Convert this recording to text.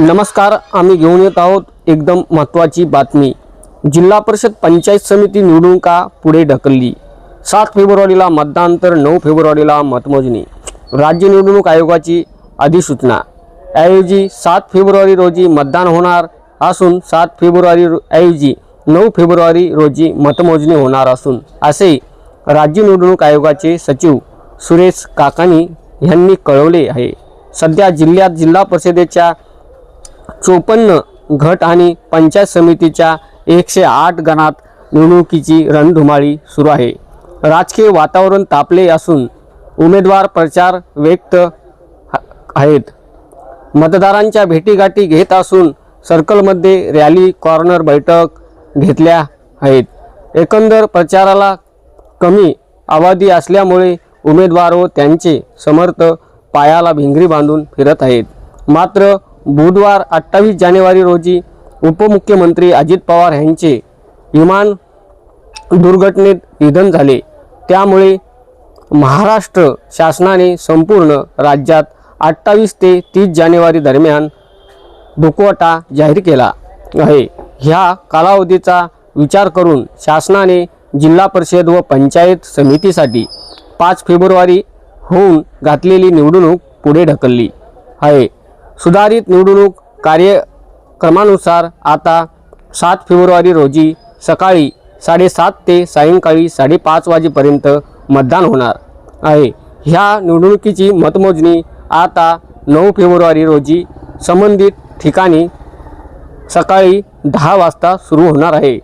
नमस्कार आम्ही घेऊन येत आहोत एकदम महत्त्वाची बातमी. जिल्हा परिषद पंचायत समिती निवडणुका पुढे ढकलली? सात फेब्रुवारीला मतदान तर नऊ फेब्रुवारीला मतमोजणी. राज्य निवडणूक आयोगाची अधिसूचना. ऐवजी सात फेब्रुवारी रोजी मतदान होणार असून सात फेब्रुवारी ऐवजी नऊ फेब्रुवारी रोजी मतमोजणी होणार असून असे राज्य निवडणूक आयोगाचे सचिव सुरेश काकानी यांनी कळवले आहे. सध्या जिल्ह्यात जिल्हा परिषदेच्या चोपन्न घट आणि पंचायत समितीच्या एकशे आठ गणात निवडणुकीची रणधुमाळी सुरू आहे. राजकीय वातावरण तापले असून उमेदवार प्रचार व्यक्त आहेत. मतदारांच्या भेटीगाठी घेत असून सर्कलमध्ये रॅली कॉर्नर बैठक घेतल्या आहेत. एकंदर प्रचाराला कमी अवधी असल्यामुळे उमेदवार व त्यांचे समर्थ पायाला भिंगरी बांधून फिरत आहेत. मात्र बुधवार अठ्ठावीस जानेवारी रोजी उपमुख्यमंत्री अजित पवार यांचे विमान दुर्घटनेत निधन झाले. त्यामुळे महाराष्ट्र शासनाने संपूर्ण राज्यात अठ्ठावीस ते तीस जानेवारी दरम्यान दुखवटा जाहीर केला आहे. ह्या कालावधीचा विचार करून शासनाने जिल्हा परिषद व पंचायत समितीसाठी पाच फेब्रुवारी होऊन घातलेली निवडणूक पुढे ढकलली आहे. सुधारित निवडणूक कार्यक्रमानुसार आता सात फेब्रुवारी रोजी सकाळी साडेसात ते सायंकाळी साडेपाच वाजेपर्यंत मतदान होणार आहे. ह्या निवडणुकीची मतमोजणी आता नऊ फेब्रुवारी रोजी संबंधित ठिकाणी सकाळी दहा वाजता सुरू होणार आहे.